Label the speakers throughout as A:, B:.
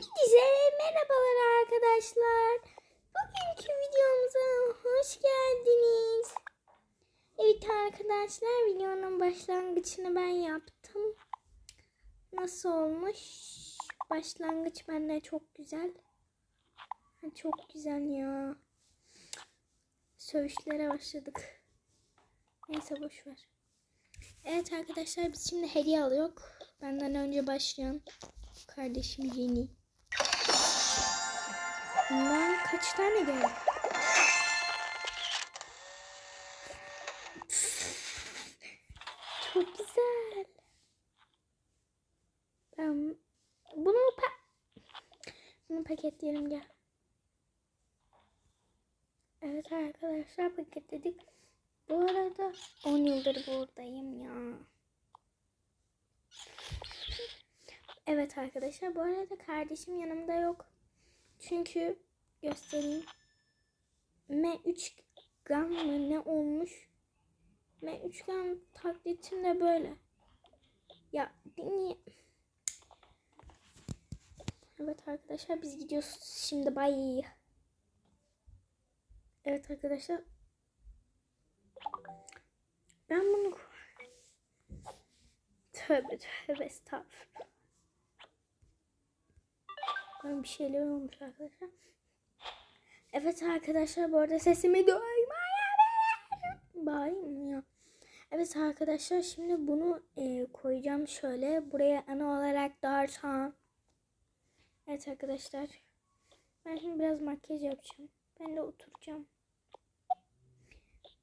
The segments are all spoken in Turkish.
A: Herkese merhabalar arkadaşlar. Bugünkü videomuza hoş geldiniz. Evet arkadaşlar videonun başlangıcını ben yaptım. Nasıl olmuş? Başlangıç bende çok güzel. Çok güzel ya. Sövüşlere başladık. Neyse boş ver. Evet arkadaşlar biz şimdi hediye alıyor. Benden önce başlayan kardeşim yeni. Bundan kaç tane geldi? Çok güzel. Ben bunu pa bunu paketleyelim gel. Evet arkadaşlar paketledik. Bu arada 10 yıldır buradayım ya. Evet arkadaşlar bu arada kardeşim yanımda yok. Çünkü göstereyim. M3 gam mı ne olmuş? M3 gam taklitim de böyle. Ya niye? Evet arkadaşlar biz gidiyoruz şimdi bay. Evet arkadaşlar. Ben bunu Tövbe tövbe estağfurullah. Ben bir şeyler olmuş arkadaşlar. Evet arkadaşlar bu arada sesimi duymayabilir. Bağırayım ya. Evet arkadaşlar şimdi bunu e, koyacağım şöyle. Buraya ana olarak darsam. Evet arkadaşlar. Ben şimdi biraz makyaj yapacağım. Ben de oturacağım.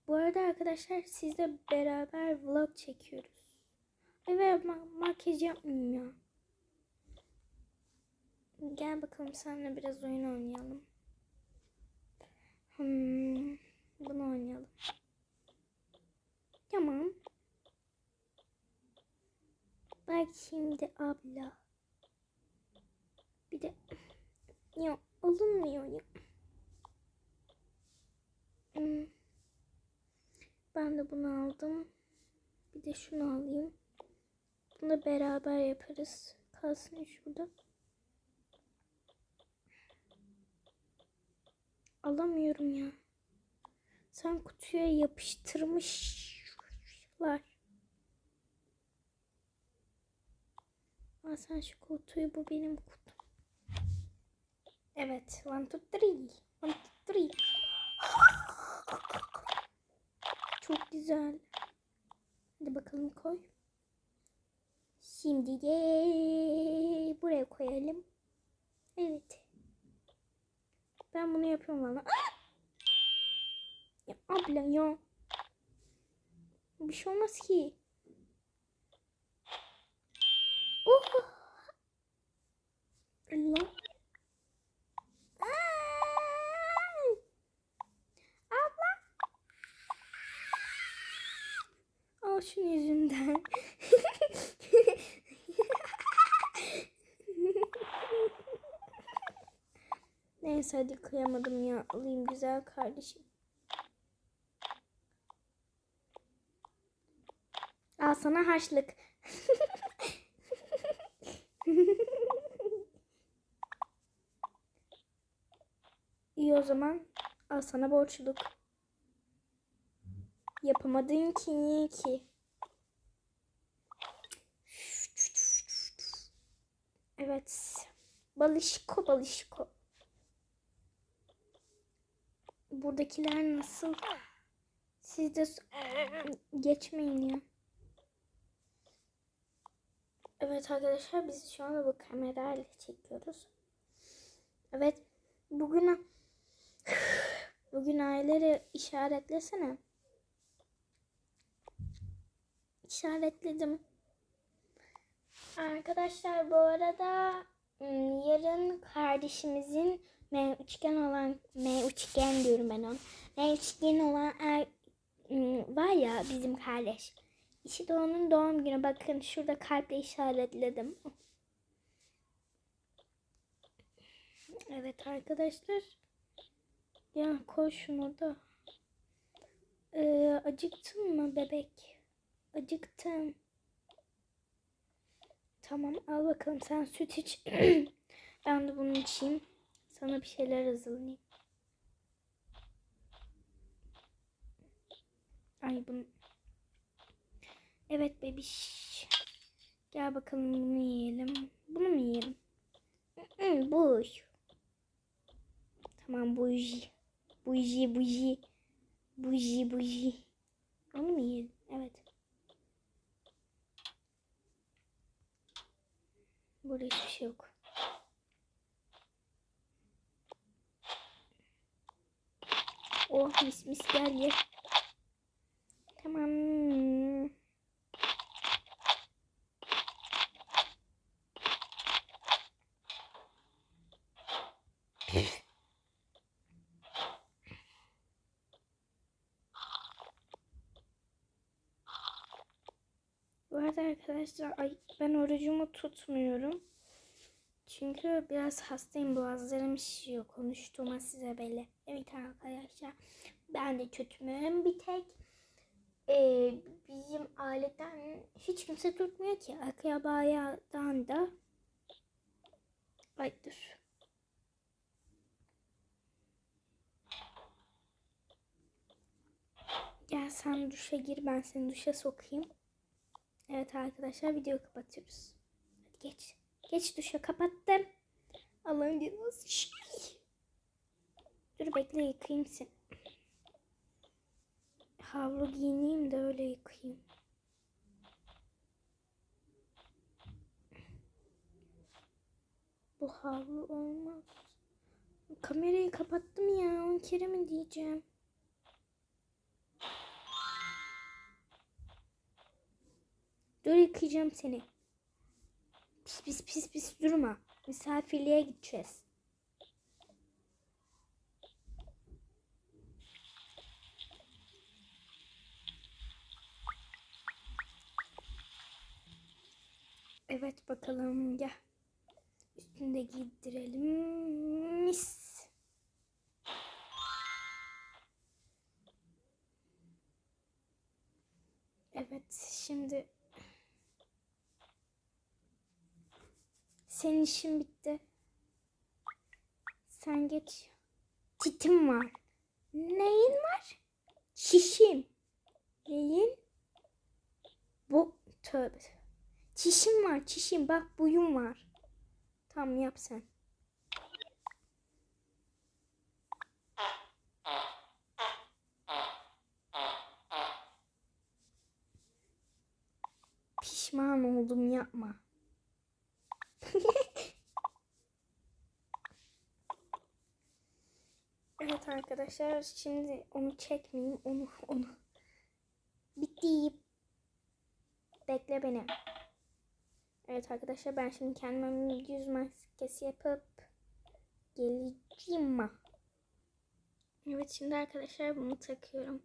A: Bu arada arkadaşlar sizle beraber vlog çekiyoruz. Evet ma- makyaj yapmayayım ya. Gel bakalım seninle biraz oyun oynayalım. Hmm, bunu oynayalım. Tamam. Bak şimdi abla. Bir de ya olmuyor ya. Hmm. Ben de bunu aldım. Bir de şunu alayım. Bunu beraber yaparız. Kalsın şurada. Alamıyorum ya. Sen kutuya yapıştırmışlar. Aa, sen şu kutuyu bu benim kutum. Evet. One, two, three. One, two, three. Çok güzel. Hadi bakalım koy. Şimdi de buraya koyalım. Evet. Ben bunu yapıyorum valla. Ya abla ya. Bir şey olmaz ki. Oh. Allah. Abla. Al şunun yüzünden. Neyse hadi kıyamadım ya. Alayım güzel kardeşim. Al sana harçlık. İyi o zaman. Al sana borçluluk. Yapamadın ki niye ki? Evet. Balışko balışko. Buradakiler nasıl? Siz de geçmeyin ya. Evet arkadaşlar biz şu anda bu kamerayla çekiyoruz. Evet bugün bugün aileleri işaretlesene. İşaretledim. Arkadaşlar bu arada yarın kardeşimizin M üçgen olan M üçgen diyorum ben ona. M üçgen olan er, ım, var ya bizim kardeş. İşte onun doğum günü. Bakın şurada kalple işaretledim. Evet arkadaşlar. Ya koy şunu da. Ee, acıktın mı bebek? Acıktım. Tamam al bakalım sen süt iç. Ben de bunu içeyim. Sana bir şeyler hazırlayayım. Ay bunu. Evet bebiş. Gel bakalım bunu yiyelim. Bunu mu yiyelim? Buj. Tamam buji. Buji buji. Buji buji. Onu mu yiyelim? Evet. Burada hiçbir şey yok. Oh mis mis gel ye. Tamam. Bu arada arkadaşlar ay, ben orucumu tutmuyorum. Çünkü biraz hastayım boğazlarım şişiyor konuştuğuma size belli. Evet arkadaşlar ben de tutmuyorum bir tek. Ee, bizim aileden hiç kimse tutmuyor ki. Akrabadan da. Ay dur. Gel sen duşa gir ben seni duşa sokayım. Evet arkadaşlar video kapatıyoruz. Hadi geç. Geç duşa kapattım. Allah'ın cezası şey. Dur bekle yıkayayım seni. Havlu giyineyim de öyle yıkayayım. Bu havlu olmaz. Kamerayı kapattım ya. On kere mi diyeceğim? Dur yıkayacağım seni. Pis pis pis pis durma. Misafirliğe gideceğiz. Evet bakalım gel. Üstünde giydirelim. Senin işin bitti. Sen geç. Titim var. Neyin var? Çişim. Neyin? Bu tövbe. Çişim var çişim. Bak buyum var. Tamam yap sen. Pişman oldum yapma. evet arkadaşlar şimdi onu çekmeyeyim onu onu. Bitti. Bekle beni. Evet arkadaşlar ben şimdi kendime yüz maskesi yapıp geleceğim. Evet şimdi arkadaşlar bunu takıyorum.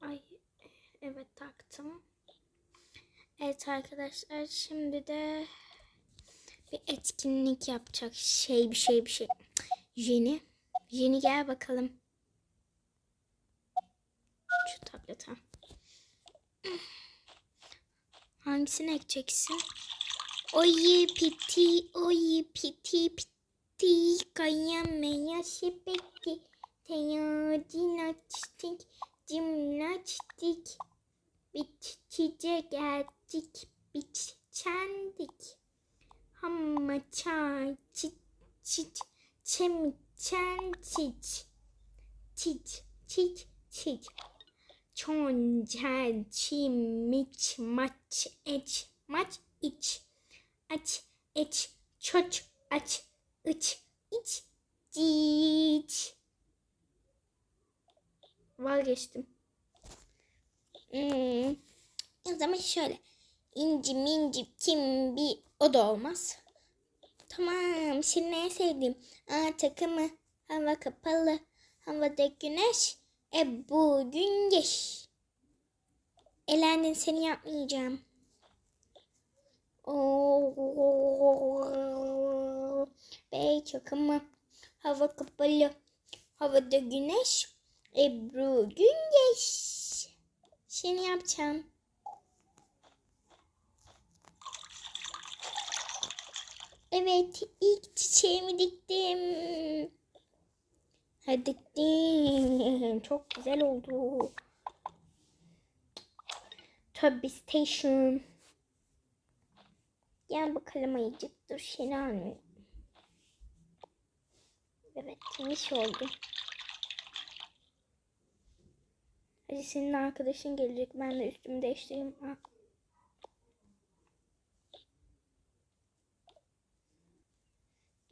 A: Ay evet taktım. Evet arkadaşlar şimdi de bir etkinlik yapacak şey bir şey bir şey. Jenny. Jenny gel bakalım. Şu tablete. Hangisini ekeceksin? Oy piti, oy piti piti, kayamaya şepeti, teyadinaçtik, cimnaçtik, bitçice geldik, bitçendik. Hamma çay, çit çit, çemiçen çiç, çiç çiç çiç. Çonçen, çimiç, maç, eç, maç, iç. Aç, eç, çoç, aç, iç, iç, ciç. Vazgeçtim. Hmm. O zaman şöyle. İnci minci kim bir o da olmaz. Tamam senin en sevdiğim A takımı hava kapalı havada güneş e bugün geç. Elendin seni yapmayacağım. Oo, bey takımı hava kapalı havada güneş Ebru gün geç. Seni yapacağım. Evet, ilk çiçeğimi diktim. Ha diktim. Çok güzel oldu. Tabii station. Gel bakalım ayıcık. Dur seni almayayım. Evet, mis oldu. Hadi senin arkadaşın gelecek. Ben de üstümü değiştireyim. Ha.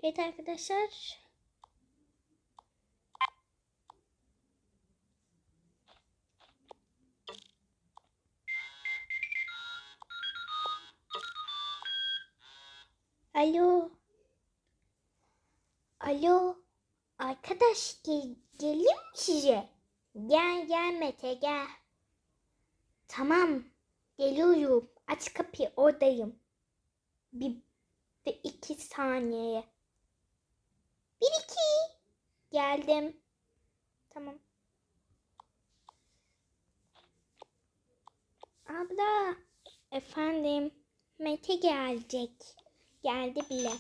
A: Evet arkadaşlar. Alo. Alo. Arkadaş gel geleyim mi size? Gel gel Mete gel. Tamam. Geliyorum. Aç kapıyı oradayım. Bir, bir iki saniyeye. Geldim. Tamam. Abla. Efendim. Mete gelecek. Geldi bile.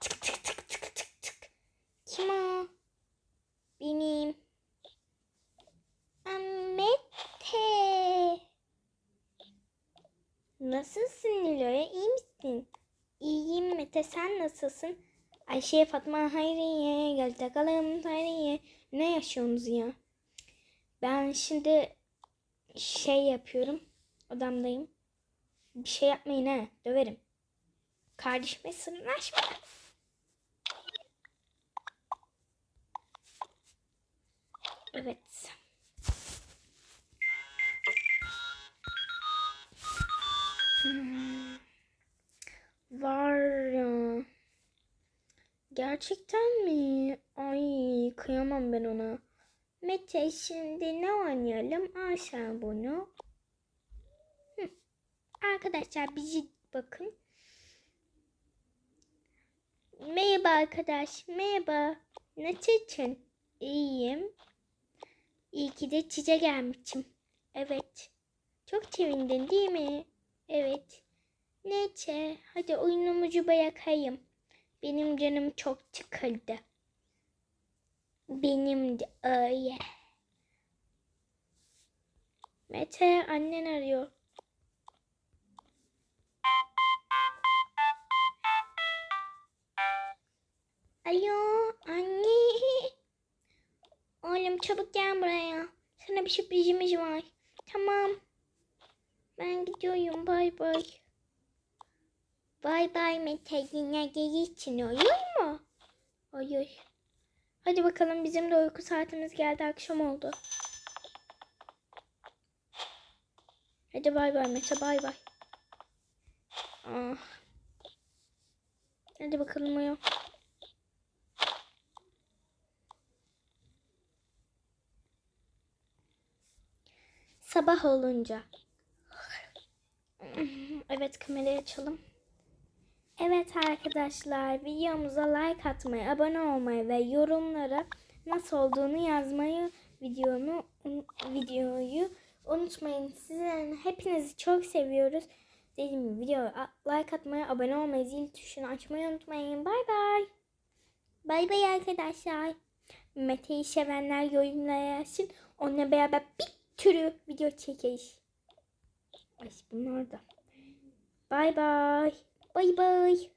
A: Tık tık tık tık tık tık. Kim o? Benim. Mete. Nasılsın Nilo'ya? İyi misin? İyiyim Mete. Sen nasılsın? Ayşe, Fatma, Hayriye. Gel takalım Hayriye. Ne yaşıyorsunuz ya? Ben şimdi şey yapıyorum. Odamdayım. Bir şey yapmayın ha. Döverim. Kardeşime sırnaşma. Evet. Gerçekten mi? Ay kıyamam ben ona. Mete şimdi ne oynayalım? Al sen bunu. Hı. Arkadaşlar bizi bakın. Merhaba arkadaş. Merhaba. Nasılsın? İyiyim. İyi ki de çiçek gelmişim. Evet. Çok sevindin değil mi? Evet. Neyse. Hadi oyunumuzu bırakayım. Benim canım çok sıkıldı. Benim de öyle. Mete annen arıyor. Alo anne. Oğlum çabuk gel buraya. Sana bir sürprizimiz var. Tamam. Ben gidiyorum. Bay bay. Bay bay Mete. Yine gelirsin olur mu? Olur. Hadi bakalım bizim de uyku saatimiz geldi. Akşam oldu. Hadi bay bay Mete. Bay bay. Ah. Hadi bakalım uyu. Sabah olunca. Evet kamerayı açalım. Evet arkadaşlar videomuza like atmayı, abone olmayı ve yorumlara nasıl olduğunu yazmayı videomu videoyu unutmayın. Sizlerin hepinizi çok seviyoruz. Dediğim gibi videoya like atmayı, abone olmayı, zil tuşunu açmayı unutmayın. Bay bay. Bay bay arkadaşlar. Mete'yi sevenler yorumlara yazsın. Onunla beraber bir türü video çekeriz. Ay bunlar da. Bay bay. Bay bay.